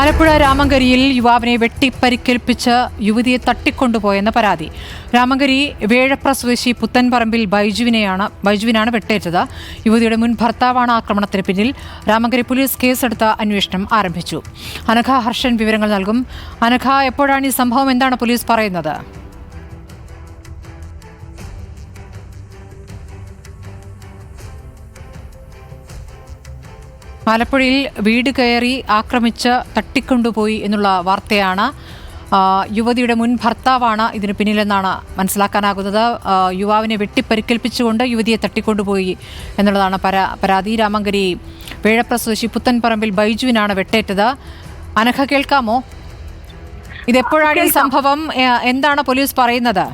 ആലപ്പുഴ രാമങ്കരിയിൽ യുവാവിനെ വെട്ടിപ്പരിക്കേൽപ്പിച്ച് യുവതിയെ തട്ടിക്കൊണ്ടുപോയെന്ന പരാതി. രാമങ്കരി വേഴപ്ര സ്വദേശി പുത്തൻപറമ്പിൽ ബൈജുവിനെയാണ് ബൈജുവിനാണ് വെട്ടേറ്റത്. യുവതിയുടെ മുൻ ഭർത്താവാണ് ആക്രമണത്തിന് പിന്നിൽ. രാമങ്കരി പോലീസ് കേസെടുത്ത് അന്വേഷണം ആരംഭിച്ചു. അനഘ ഹർഷൻ വിവരങ്ങൾ നൽകും. അനഘ എപ്പോഴാണ് ഈ സംഭവം? എന്താണ് പോലീസ് പറയുന്നത്? ആലപ്പുഴയിൽ വീട് കയറി ആക്രമിച്ച് തട്ടിക്കൊണ്ടുപോയി എന്നുള്ള വാർത്തയാണ്. യുവതിയുടെ മുൻ ഭർത്താവാണ് ഇതിന് പിന്നിലെന്നാണ് മനസ്സിലാക്കാനാകുന്നത്. യുവാവിനെ വെട്ടിപ്പരിക്കേൽപ്പിച്ചുകൊണ്ട് യുവതിയെ തട്ടിക്കൊണ്ടുപോയി എന്നുള്ളതാണ് പരാ പരാതി. രാമങ്കരി വേഴപ്ര സ്വദേശി പുത്തൻപറമ്പിൽ ബൈജുവിനാണ് വെട്ടേറ്റത്. അനഘ കേൾക്കാമോ? ഇതെപ്പോഴാണ് ഈ സംഭവം? എന്താണ് പോലീസ് പറയുന്നത്?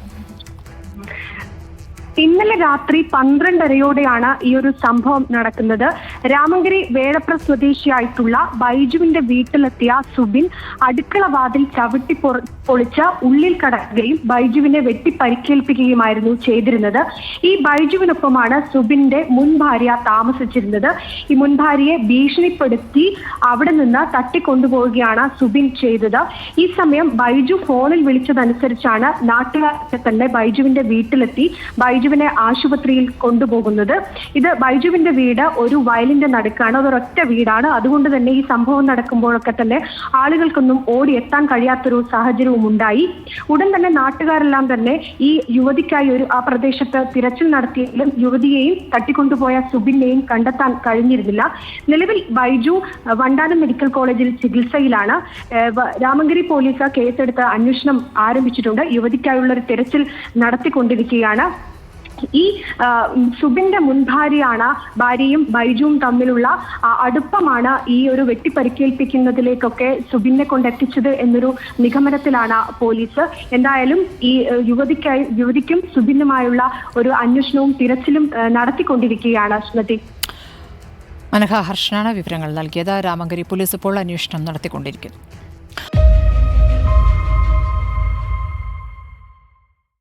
ഇന്നലെ രാത്രി പന്ത്രണ്ടരയോടെയാണ് ഈ ഒരു സംഭവം നടക്കുന്നത്. രാമങ്കരി വേഴപ്ര സ്വദേശിയായിട്ടുള്ള ബൈജുവിന്റെ വീട്ടിലെത്തിയ സുബിൻ അടുക്കള വാതിൽ ചവിട്ടി പൊളിച്ച ഉള്ളിൽ കടക്കുകയും ബൈജുവിനെ വെട്ടി പരിക്കേൽപ്പിക്കുകയുമായിരുന്നു ചെയ്തിരുന്നത്. ഈ ബൈജുവിനൊപ്പമാണ് സുബിന്റെ മുൻ ഭാര്യ താമസിച്ചിരുന്നത്. ഈ മുൻ ഭാര്യയെ ഭീഷണിപ്പെടുത്തി അവിടെ നിന്ന് തട്ടിക്കൊണ്ടുപോവുകയാണ് സുബിൻ ചെയ്തത്. ഈ സമയം ബൈജു ഫോണിൽ വിളിച്ചതനുസരിച്ചാണ് നാട്ടുകാരൊക്കെ തന്നെ ബൈജുവിന്റെ വീട്ടിലെത്തി ബൈജുവിനെ ആശുപത്രിയിൽ കൊണ്ടുപോകുന്നത്. ഇത് ബൈജുവിന്റെ വീട് ഒരു വയലിന്റെ നടുക്കാണ് അതൊരൊറ്റ വീടാണ്. അതുകൊണ്ട് തന്നെ ഈ സംഭവം നടക്കുമ്പോഴൊക്കെ തന്നെ ആളുകൾക്കൊന്നും ഓടി എത്താൻ കഴിയാത്തൊരു സാഹചര്യവും ഉണ്ടായി. ഉടൻ തന്നെ നാട്ടുകാരെല്ലാം തന്നെ ഈ യുവതിക്കായി ഒരു ആ പ്രദേശത്ത് തിരച്ചിൽ നടത്തിയെങ്കിലും യുവതിയെയും തട്ടിക്കൊണ്ടുപോയ സുബിനെയും കണ്ടെത്താൻ കഴിഞ്ഞിരുന്നില്ല. നിലവിൽ ബൈജു വണ്ടാനം മെഡിക്കൽ കോളേജിൽ ചികിത്സയിലാണ്. രാമങ്കരി പോലീസ് കേസെടുത്ത് അന്വേഷണം ആരംഭിച്ചിട്ടുണ്ട്. യുവതിക്കായുള്ള ഒരു തിരച്ചിൽ നടത്തിക്കൊണ്ടിരിക്കുകയാണ്. ഈ സുബിന്റെ മുൻ ഭാര്യയാണ് ഭാര്യയും ബൈജുവും തമ്മിലുള്ള അടുപ്പമാണ് ഈ ഒരു വെട്ടിപ്പരിക്കേൽപ്പിക്കുന്നതിലേക്കൊക്കെ സുബിനെ കൊണ്ടെത്തിച്ചത് എന്നൊരു നിഗമനത്തിലാണ് പോലീസ്. എന്തായാലും ഈ യുവതിക്കായി യുവതിക്കും സുബിനുമായുള്ള ഒരു അന്വേഷണവും തിരച്ചിലും നടത്തിക്കൊണ്ടിരിക്കുകയാണ് സ്മൃതി അനഘ ഹർഷനാണ് വിവരങ്ങൾ നൽകിയത്. രാമങ്കരി പോലീസ് ഇപ്പോൾ അന്വേഷണം നടത്തിക്കൊണ്ടിരിക്കുന്നു.